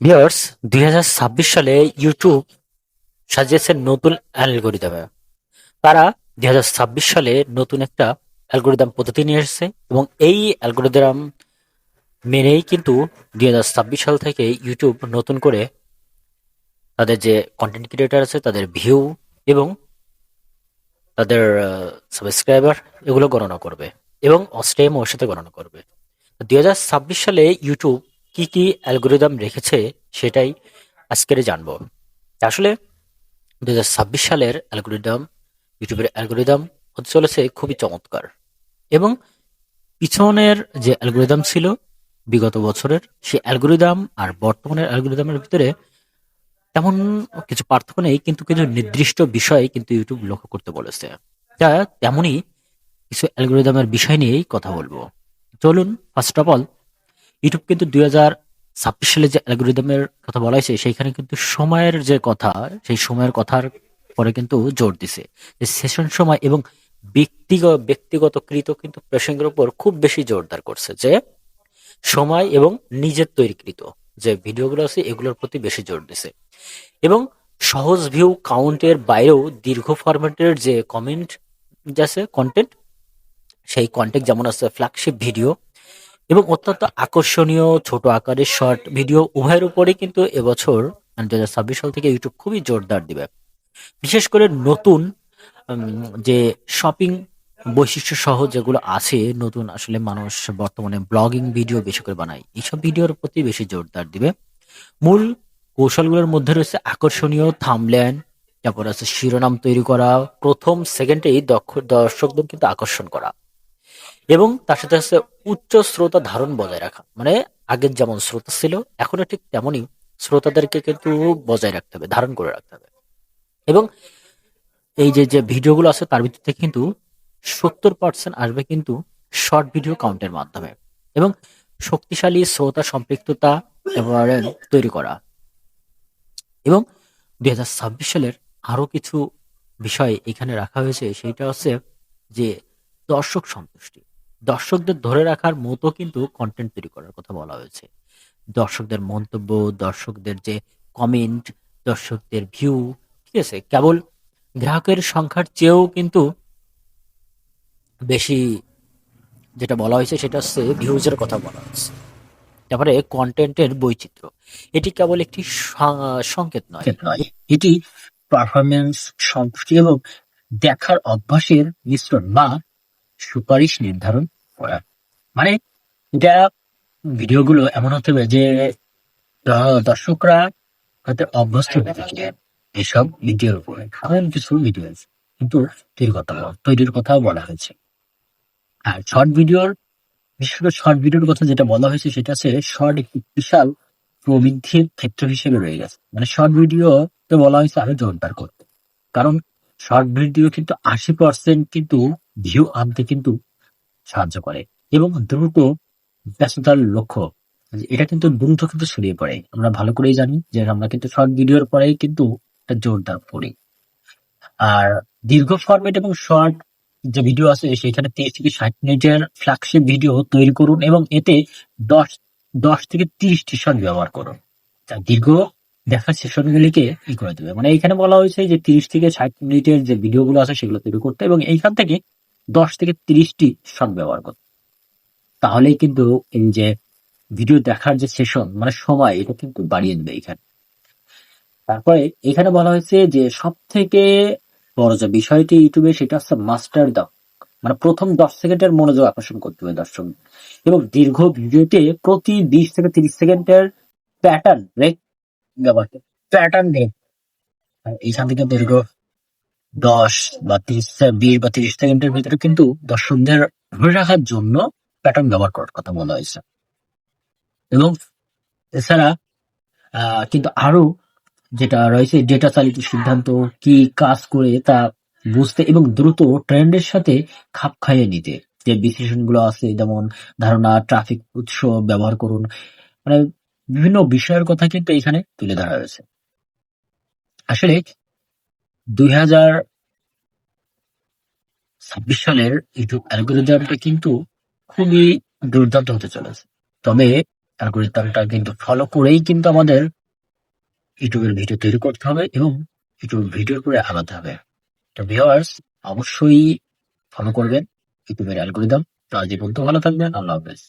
Viewers দুই সালে YouTube সাজিয়েছে নতুন অ্যালগোরিদমে তারা দুই ছাব্বিশ সালে নতুন একটা অ্যালগোরিদম পদ্ধতি নিয়ে এসেছে এবং এই অ্যালগোরিদম মেনেই কিন্তু দুই ছাব্বিশ সাল থেকে ইউটিউব নতুন করে তাদের যে কন্টেন্ট ক্রিয়েটার আছে, তাদের ভিউ এবং তাদের সাবস্ক্রাইবার এগুলো গণনা করবে এবং অস্ট্রেম ওর সাথে গণনা করবে। দুই হাজার ছাব্বিশ সালে ইউটিউব কি কি অ্যালগোরিদম রেখেছে সেটাই আজকের জানব। আসলে দুই সালের অ্যালগোরিদম, ইউটিউবের অ্যালগোরিদম হতে চলেছে খুবই চমৎকার এবং পিছনের যে অ্যালগোরিদম ছিল বিগত বছরের সে অ্যালগোরিদম আর বর্তমানের অ্যালগোরিদমের ভিতরে তেমন কিছু পার্থক্য নেই, কিন্তু কিছু নির্দিষ্ট বিষয় কিন্তু ইউটিউব লক্ষ্য করতে বলেছে। তা তেমনই কিছু অ্যালগোরিদমের বিষয় নিয়েই কথা বলব। চলুন ফার্স্ট অফ অল ইউটিউব কিন্তু দুই হাজার ছাব্বিশ সালে যে অ্যালগোরিদমের কথা বলা হয়েছে, সেইখানে কিন্তু সময়ের যে কথা, সেই সময়ের কথার পরে কিন্তু জোর দিছে। যে সেশন সময় এবং ব্যক্তিগত ব্যক্তিগত কৃত কিন্তু প্রসঙ্গের উপর খুব বেশি জোরদার করছে যে সময় এবং নিজের তৈরিকৃত যে ভিডিওগুলো আছে, এগুলোর প্রতি বেশি জোর দিছে। এবং সহজ ভিউ কাউন্টের বাইরেও দীর্ঘ ফরম্যাটের যে কমেন্ট আছে কন্টেন্ট সেই কন্টেন্ট যেমন আছে ফ্ল্যাগশিপ ভিডিও এবং অত্যন্ত আকর্ষণীয় ছোট আকারের শর্ট ভিডিও উভয়ের উপরেই কিন্তু এবছর মানে দু হাজার ছাব্বিশ সাল থেকে ইউটিউব খুবই জোরদার দিবে। বিশেষ করে নতুন যে শপিং বৈশিষ্ট্য সহ যেগুলো আছে, নতুন আসলে মানুষ বর্তমানে ব্লগিং ভিডিও বেশি করে বানায়, এইসব ভিডিওর প্রতি বেশি জোরদার দিবে। মূল কৌশলগুলোর মধ্যে রয়েছে আকর্ষণীয় থামল্যান্ড তারপর আছে শিরোনাম তৈরি করা, প্রথম সেকেন্ডেই দক্ষ, দর্শকদের কিন্তু আকর্ষণ করা। এবং তার সাথে আছে উচ্চ শ্রোতা ধারণ বজায় রাখা। মানে আগের যেমন শ্রোতা ছিল এখনও ঠিক তেমনই শ্রোতাদেরকে কিন্তু বজায় রাখতে হবে, ধারণ করে রাখতে হবে। এবং এই যে যে ভিডিওগুলো আছে, তার ভিতর থেকে কিন্তু সত্তর পার্সেন্ট আসবে কিন্তু শর্ট ভিডিও কাউন্টের মাধ্যমে। এবং শক্তিশালী শ্রোতা সম্পৃক্ততা তৈরি করা। এবং দুই হাজার ছাব্বিশ সালের আরও কিছু বিষয় এখানে রাখা হয়েছে সেটা হচ্ছে যে দর্শক সন্তুষ্টি। দর্শকদের ধরে রাখার মতো কিন্তু কন্টেন্ট তৈরি করার কথা বলা হয়েছে। দর্শকদের মন্তব্য, দর্শকদের যে কমেন্ট দর্শকদের ভিউ ঠিক আছে? কেবল গ্রাহকের সংখ্যার চেয়েও কিন্তু বেশি যেটা বলা হয়েছে সেটা হচ্ছে ভিউজের কথা বলা হয়েছে। তারপরে কন্টেন্টের বৈচিত্র্য। এটি কেবল একটি সংকেত নয়। এটি পারফরমেন্স সন্তুষ্টি এবং দেখার অভ্যাসের মিশ্রণ বা সুপারিশ নির্ধারণ করা। মানে এটা ভিডিওগুলো এমন হতে হবে যে দর্শকরা হয়তো অভ্যস্ত হয়ে থাকে এসব ভিডিওর উপরে। এমন কিছু ভিডিও আছে, কিন্তু তৈরির কথা তৈরির কথাও বলা হয়েছে। আর শর্ট ভিডিওর বিশেষ করে শর্ট ভিডিওর কথা যেটা বলা হয়েছে, সেটা হচ্ছে শর্ট একটি বিশাল প্রবৃদ্ধির ক্ষেত্র হিসেবে রয়ে গেছে। মানে শর্ট ভিডিও তো বলা হয়েছে আরও জোরদার করতে। কারণ শর্ট ভিডিও কিন্তু আশি পার্সেন্ট কিন্তু ভিউ আনতে কিন্তু সাহায্য করে এবং দ্রুত ব্যস্ততার লক্ষ্য। এটা কিন্তু দ্রুত কিন্তু ছড়িয়ে পড়ে। আমরা ভালো করেই জানি যে আমরা কিন্তু শর্ট ভিডিওর পরেই কিন্তু এটা জোরদার করি আর দীর্ঘ ফরম্যাট এবং শর্ট যে ভিডিও আছে, সেখানে তিরিশ থেকে ষাট মিনিটের ফ্ল্যাগশিপ ভিডিও তৈরি করুন এবং এতে দশ দশ থেকে তিরিশটি শট ব্যবহার করুন। দীর্ঘ দেখার সেশনগুলিকে ই করে দেবে। মানে এখানে বলা হয়েছে যে তিরিশ থেকে ষাট মিনিটের যে ভিডিওগুলো আছে সেগুলো তৈরি করতে এবং এইখান থেকে দশ থেকে তিরিশটি শট ব্যবহার করতে। তাহলেই কিন্তু এই যে ভিডিও দেখার যে সেশন মানে সময়, এটা কিন্তু বাড়িয়ে দেবে এখানে তারপরে এখানে বলা হয়েছে যে সব থেকে বড় যে বিষয়টি ইউটিউবে, সেটা হচ্ছে মাস্টার দা মানে প্রথম দশ সেকেন্ডের মনোযোগ আকর্ষণ করতে হবে দর্শক এবং দীর্ঘ ভিডিওতে প্রতি বিশ থেকে তিরিশ সেকেন্ডের প্যাটার্ন রেক ব্যবহার প্যাটার্ন রেক এইখান থেকে দীর্ঘ দশ বা তিরিশ বিশ বা তিরিশ সেকেন্ডের ভিতরে কিন্তু দর্শকদের ধরে রাখার জন্য প্যাটার্ন ব্যবহার করার কথা বলা হয়েছে। এবং এছাড়া কিন্তু আরও যেটা রয়েছে ডেটা চালিত সিদ্ধান্ত, কি কাজ করে তা বুঝতে এবং দ্রুত ট্রেন্ডের সাথে খাপ খাইয়ে নিতে। যে বিশ্লেষণগুলো আছে, যেমন ধারণা ট্রাফিক উৎস ব্যবহার করুন। মানে বিভিন্ন বিষয়ের কথা কিন্তু এখানে তুলে ধরা হয়েছে। আসলে দুই হাজার ছাব্বিশ সালের ইউটিউব অ্যালগোরিদমটা কিন্তু খুবই দুর্দান্ত হতে চলেছে। তবে অ্যালগোরিদমটা কিন্তু ফলো করেই কিন্তু আমাদের ইউটিউবের ভিডিও তৈরি করতে হবে এবং ইউটিউব ভিডিওর করে আগাতে হবে। তো ভিওয়ার্স অবশ্যই ফলো করবেন ইউটিউবের অ্যালগোরিদম। তো আজ পর্যন্ত ভালো থাকবেন। আল্লাহ হাফেজ।